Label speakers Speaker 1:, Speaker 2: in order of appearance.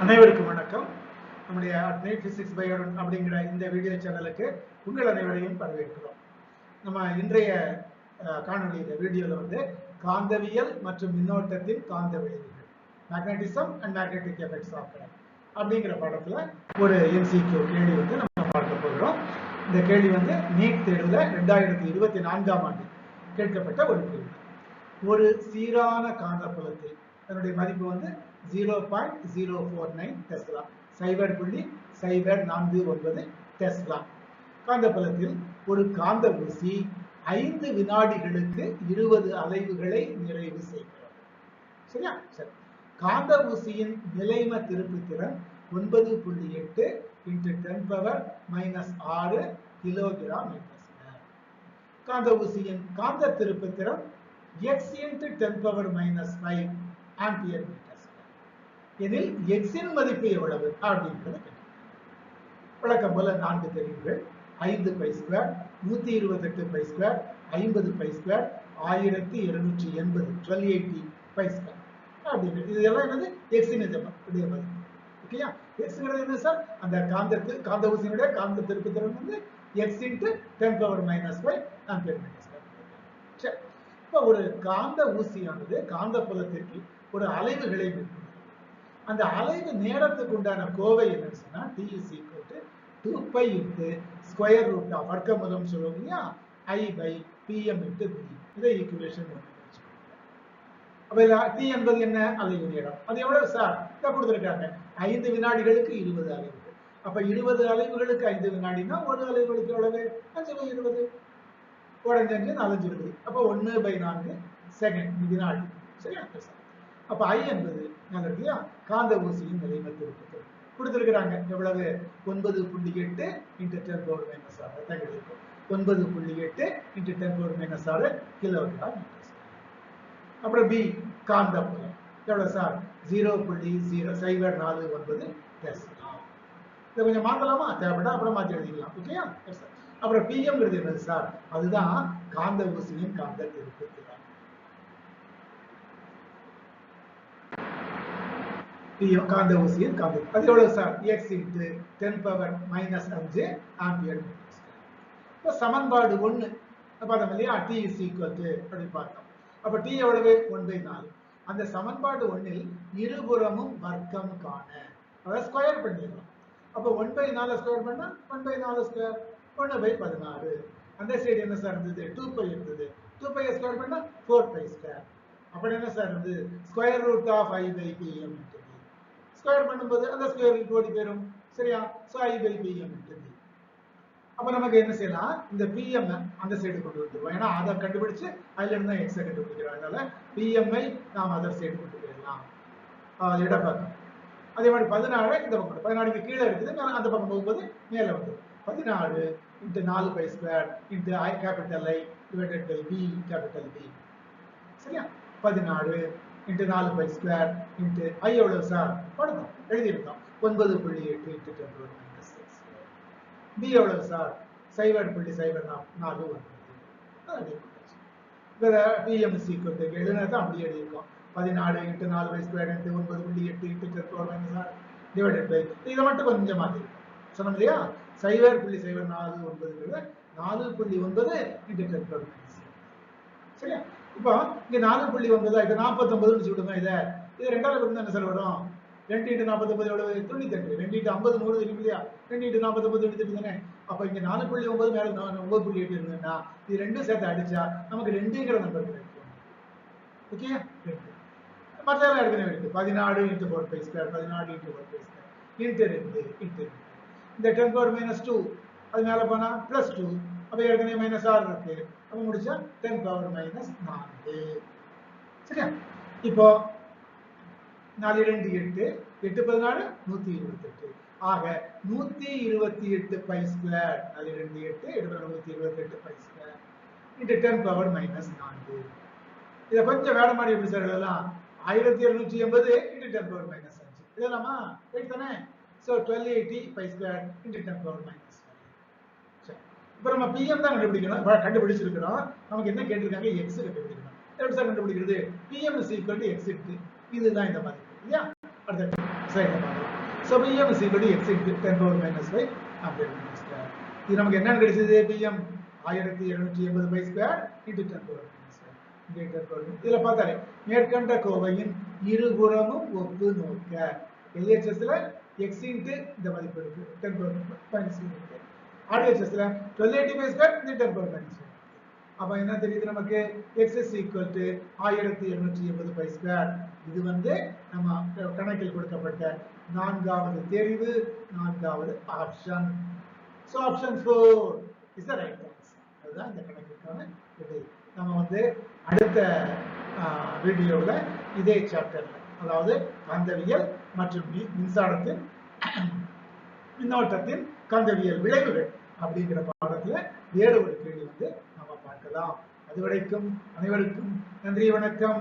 Speaker 1: அனைவருக்கும் வணக்கம். நம்முடைய அட்னைட் பிசிக்ஸ் பயோடன் அப்படிங்கிற இந்த வீடியோ சேனலுக்கு உங்கள் அனைவரையும் வரவேற்கிறோம். நம்ம இன்றைய அஹ், இந்த வீடியோவில் வந்து காந்தவியல் மற்றும் மின்னோட்டத்தின் காந்த விளைவுகள் magnetism and magnetic effects of அப்படிங்கிற படத்தில் ஒரு எம்சிக்யூ கேள்வி வந்து நம்ம பார்க்க போகிறோம். இந்த கேள்வி வந்து நீட் தேர்வில் ரெண்டாயிரத்தி இருபத்தி நான்காம் ஆண்டு கேட்கப்பட்ட ஒரு கேள்வி. ஒரு சீரான காந்தப்புலத்தில் அதனுடைய மதிப்பு வந்து zero point zero four nine tesla சைபர் புள்ளி சைபர் நான்கு ஒன்பது டெஸ்லா காந்தப்புலத்தில் ஒரு காந்த ஊசி ஐந்து வினாடிகளுக்கு இருபது அலைவுகளை நிறைவு செய்கிறது. சரியா? சரி. காந்த ஊசியின் நிலைம திருப்புத்திறன் ஒன்பது புள்ளி எட்டு இன்ட்டு டென் பவர் மைனஸ் ஆறு கிலோகிராம் மீட்டர் காந்த ஊசியின் காந்த திருப்புத்திறன் x into 10 power minus 5 ampere metre இதில் எனில் x இன் மதிப்பு எவ்வளவு? அப்படின்றது வழக்கம் போல நான்கு தெரிவுகள் ஐந்து பை ஸ்கொயர் நூத்தி இருபத்தெட்டு பை ஸ்கொயர் ஐம்பது பை ஸ்கொயர் ஆயிரத்தி இருநூற்றி எண்பது டுவெல் எயிட்டி பை ஸ்கொயர் அப்படின்னு இது எல்லாம் என்னது எக்ஸின் உடைய மதிப்பு ஓகேயா எக்ஸ்ங்கிறது என்ன சார் அந்த காந்தத்து காந்த ஊசியினுடைய காந்த திருப்புத்திறன் வந்து X into ten power minus five ampere minus square சரி. இப்போ ஒரு காந்த ஊசியானது காந்த புலத்திற்கு ஒரு அலைவுகளை மேற்கொள்ளும் அந்த அலைவு நேரத்துக்கு உண்டான கோவை என்னன்னு சொன்னா T is equal to two pi into square root of வர்க்கமூலம் சொல்லுவோம் இல்லையா? I by PM into B இதை ஈக்குவேஷன் ஒன்று அப்ப டி என்பது என்ன? அலைவு நேரம். அது எவ்வளவு சார் இதை கொடுத்துருக்காங்க. ஐந்து வினாடிகளுக்கு இருபது அலைவுகள். அப்ப இருபது அலைவுகளுக்கு ஐந்து வினாடினா ஒரு அலைவுகளுக்கு எவ்வளவு? அஞ்சு பை இருபது. உடஞ்சஞ்சு நாலஞ்சு இருக்குது அப்போ ஒன்று பை நான்கு செகண்ட் வினாடி சரியா? சார் அப்ப ஐ என்பது இல்லையா காந்த ஊசியின் நிலைமை திருப்பத்தில் எவ்வளவு? ஒன்பது புள்ளி எட்டு இன்ட்டு டென் பவர் மைனஸ் ஆறு. தான் ஒன்பது புள்ளி எட்டு இன்ட்டு டென் பவர் மைனஸ் ஆறு. கிலோகிராம் மீட்டர் அப்புறம் பி காந்த புலம். எவ்வளவு சார் ஜீரோ புள்ளி ஜீரோ சைபர் நாலு ஒன்பது டெஸ்லா இதை கொஞ்சம் மாத்தலாமா தேவைப்பட்டா அப்புறம் மாத்தி எழுதிக்கலாம். ஓகேயா அப்புறம் பிஎம்ங்கிறது என்னது சார் அதுதான் காந்த ஊசியின் காந்த திருப்பத்திலாம் திறன் காந்த ஊசியின் காந்த அது எவ்வளவு sir X into ten power minus அஞ்சு ஆம்பியர் இப்போ சமன்பாடு ஒன்று பார்த்தோம் இல்லையா டி இஸ் ஈக்குவல் டு அப்படி பார்த்தோம். அப்போ டி எவ்வளவு? ஒன் பை நாலு. அந்த சமன்பாடு ஒன்றில் இருபுறமும் வர்க்கம் காண. அதாவது ஸ்கொயர் பண்ணிடலாம் அப்போ ஒன் பை நாலு ஸ்கொயர் பண்ணா ஒன் பை நாலு ஸ்கொயர் ஒன்று பை பதினாறு. அந்த சைடு என்ன சார் இருந்தது? டூ பை இருந்தது. டூ பை ஸ்கொயர் பண்ணா ஃபோர் பை ஸ்கொயர் அப்படி என்ன சார் இருந்தது? Square root of I by PM square பண்ணும்போது அந்த ஸ்கொயர் கோடி பெறும். சரியா? ஸோ ஐ பை பிஎம் அப்ப நமக்கு என்ன செய்யலாம்? இந்த பிஎம் அந்த சைடு கொண்டு வந்துருவோம். ஏன்னா அதை கண்டுபிடிச்சு அதுல இருந்து தான் எக்ஸை கண்டுபிடிக்கிறோம். அதனால பிஎம்ஐ நாம் அதர் சைடு கொண்டு போயிடலாம். ஆஹ் இடப்பக்கம் அதே மாதிரி பதினாறு இந்த பக்கம் பதினாறுக்கு கீழே இருக்குது. அந்த பக்கம் போகும்போது மேலே வந்து பதினாறு இன்ட்டு நாலு pi square into I capital I divided by B capital B சரியா? பதினாறு இன்ட்டு நாலு பை ஸ்கொயர் இன்ட்டு ஐ எவ்வளவு சார் படுத்தோம் எழுதியிருந்தோம் ஒன்பது புள்ளி எட்டு எட்டு டென் மைனஸ் சிக்ஸ் பி எவ்வளவு சார்? சைபர் புள்ளி சைபர் நா- நாலு ஒன்பது. வேற பிஎம் சீக்கிரம் எழுதுனா தான் அப்படியே எழுதியிருக்கோம். பதினாலு எட்டு நாலு பை ஸ்கொயர் ஒன்பது புள்ளி எட்டு எட்டு ten power minus R divided by இதை மட்டும் கொஞ்சம் மாற்றிருக்கோம் சொன்னோம் இல்லையா? சைபர் புள்ளி சைபர் நாலு ஒன்பதுங்கிறது நாலு புள்ளி ஒன்பது இன்ட்டு டென் பவர் மைனஸ் சரியா? இப்போ இங்க நாலு புள்ளி ஒன்பதா இது நாற்பத்தொன்பதுன்னு வச்சு விடுங்க இதை. இது ரெண்டாவது என்ன சார் வரும்? ரெண்டு இன்ட்டு நாற்பத்தொன்பது எவ்வளவு? தொண்ணூத்தி ரெண்டு இட்டு ஐம்பது நூறு தெரியும் இல்லையா ரெண்டு இன்ட்டு நாற்பத்தொன்பது எடுத்துட்டு தானே அப்போ இங்க நாலு புள்ளி ஒன்பது மேல ஒன்பது புள்ளி எட்டு இருந்ததுன்னா இது ரெண்டும் சேர்த்து அடிச்சா நமக்கு ரெண்டுங்கிற நம்பர் கிடைக்கும். ஓகே ரெண்டு. மற்றெல்லாம் ஏற்கனவே இருக்கு. பதினாலு இன்ட்டு ஃபோர் பை ஸ்கொயர் பதினாலு into four pi square into ரெண்டு இன்ட்டு ரெண்டு. இந்த டென் பவர் மைனஸ் டூ அது மேலே போனா ப்ளஸ் டூ அப்போ ஏற்கனவே மைனஸ் ஆறு இருக்கு. அப்போ முடிச்சா டென் பவர் மைனஸ் நான்கு. சரியா? இப்போ நாலு இரண்டு எட்டு எட்டு பதினாலு நூத்தி இருபத்தெட்டு. ஆக நூத்தி இருபத்தி எட்டு பை ஸ்கொயர் நாலு இரண்டு எட்டு எட்டு நூத்தி இருபத்தி எட்டு pi square into ten power minus நான்கு. இதை கொஞ்சம் வேலை மாதிரி எப்படி சார் எழுதலாம்? ஆயிரத்தி இருநூற்றி எண்பது இன்ட்டு டென் பவர் மைனஸ் அஞ்சு. எழுதலாமா? ரைட் தானே? So twelve eighty pi square into ten power minus சரி. இப்போ நம்ம பிஎம் தான் கண்டுபிடிக்கணும். கண்டுபிடிச்சிருக்கிறோம். நமக்கு என்ன கேட்டிருக்காங்க? எக்ஸ் கண்டுபிடிக்கணும். எப்படி சார் கண்டுபிடிக்கிறது? PM is equal to X இதுதான் இந்த மாதிரி. இல்லையா அடுத்த ஸ்லைட்ல so PM is equal X into ten power minus five ampere square இது நமக்கு என்னன்னு கிடைச்சது பிஎம் ஆயிரத்தி எழுநூற்றி எண்பது pi square into ten power minus five இதுல பார்த்தாலே மேற்கண்ட கோவையின் இருபுறமும் ஒப்பு நோக்க எல்ஹெச்எஸ்ல எக்ஸ் இன்ட்டு இந்த மதிப்பு இருக்கு டென் பவர் மைனஸ் இருக்கு ஆர்டிஹெச்எஸ்ல டுவெல் எயிட்டி பை ஸ்கொயர் இந்த டென் பவர் மைனஸ் அப்ப என்ன தெரியுது நமக்கு? எக்ஸ் இஸ் ஈக்குவல் டு ஆயிரத்தி எழுநூற்றி எண்பது பை ஸ்கொயர் இது வந்து நம்ம கணக்கில் கொடுக்கப்பட்ட நான்காவது தெரிவு நான்காவது option so option four is the right answer அதுதான் இந்த கணக்கிற்கான விடை. நம்ம வந்து அடுத்த வீடியோவில் இதே சாப்டர்ல அதாவது காந்தவியல் மற்றும் மின்சாரத்தின் மின்னோட்டத்தின் காந்தவியல் விளைவுகள் அப்படிங்கிற பாடத்துல வேறு ஒரு கேள்வி வந்து பார்க்கலாம். அதுவரைக்கும் அனைவருக்கும் நன்றி வணக்கம்.